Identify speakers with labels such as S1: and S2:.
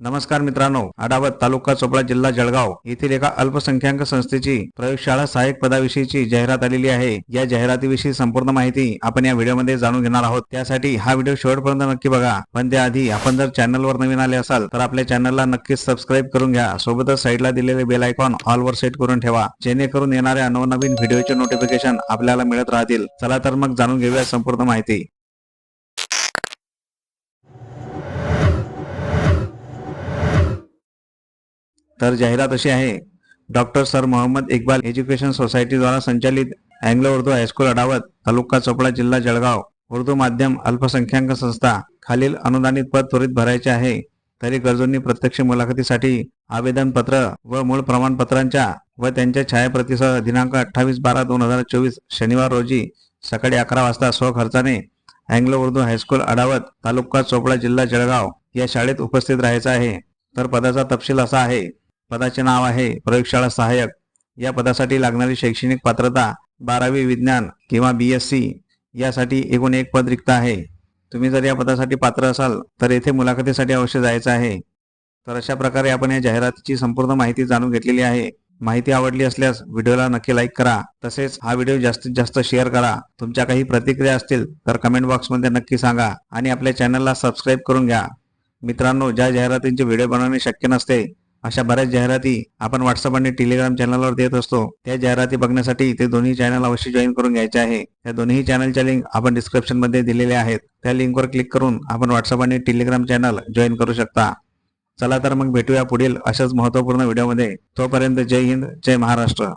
S1: नमस्कार मित्रांनो आडावत तालुका चोपडा जिल्हा जळगाव येथील एका अल्पसंख्याक संस्थेची प्रयोगशाळा सहाय्यक पदाविषयीची जाहिरात आलेली आहे. या जाहिरातीविषयी संपूर्ण माहिती आपण या व्हिडिओमध्ये जाणून घेणार आहोत. त्यासाठी हा व्हिडिओ शेवटपर्यंत नक्की बघा. पण त्याआधी आपण जर चॅनलवर नवीन आले असाल तर आपल्या चॅनलला नक्कीच सबस्क्राईब करून घ्या. सोबतच साईडला दिलेले बेल आयकॉन ऑलवर सेट करून ठेवा. जेणेकरून येणाऱ्या नवनवीन व्हिडिओचे नोटिफिकेशन आपल्याला मिळत राहतील. चला तर मग जाणून घेऊया संपूर्ण माहिती. तर जाहिरात अशी आहे doctor sir Mohammad Iqbal education society द्वारा संचालित Anglo Urdu high school Adavat taluka Chopda जिल्हा जळगाव. उर्दू माध्यम अल्पसंख्याक संस्था खालील अनुदानित पद त्वरित भरायचे आहे. तरी गरजूंनी प्रत्यक्ष मुलाखतीसाठी आवेदन पत्र व मूळ प्रमाणपत्रांच्या व त्यांच्या छायाप्रतीसह दिनांक अठ्ठावीस बारा दोन हजार चोवीस शनिवार रोजी सकाळी अकरा वाजता स्वखर्चाने Anglo Urdu high school Adavat taluka Chopda जिल्हा जळगाव या शाळेत उपस्थित राहायचं आहे. तर पदाचा तपशील असा आहे पदाचे नाव आहे प्रयोगशाळा सहाय्यक. या पदासाठी लागणारी शैक्षणिक पात्रता बारावी विज्ञान किंवा बी एस सी यासाठी एकूण एक पद रिक्त आहे. तुम्ही जर या पदासाठी पात्र असाल तर येथे मुलाखतीसाठी अवश्य जायचं आहे. तर अशा प्रकारे आपण या जाहिरातीची संपूर्ण माहिती जाणून घेतलेली आहे. माहिती आवडली असल्यास व्हिडिओला नक्की लाईक करा. तसेच हा व्हिडिओ जास्तीत जास्त शेअर करा. तुमच्या काही प्रतिक्रिया असतील तर कमेंट बॉक्समध्ये नक्की सांगा आणि आपल्या चॅनलला सबस्क्राईब करून घ्या. मित्रांनो ज्या जाहिरातींचे व्हिडिओ बनवणे शक्य नसते अशा बऱ्याच जाहिराती आपण व्हॉट्सअप आणि टेलिग्राम चॅनलवर देत असतो. त्या जाहिराती बघण्यासाठी ते दोन्ही चॅनल अवश्य जॉईन करून घ्यायचे आहे. त्या दोन्ही चॅनलच्या लिंक आपण डिस्क्रिप्शनमध्ये दिलेल्या आहेत. त्या लिंकवर क्लिक करून आपण व्हॉट्सअप आणि टेलिग्राम चॅनल जॉईन करू शकता. चला तर मग भेटूया पुढील अशाच महत्त्वपूर्ण व्हिडिओमध्ये तोपर्यंत जय हिंद जय महाराष्ट्र.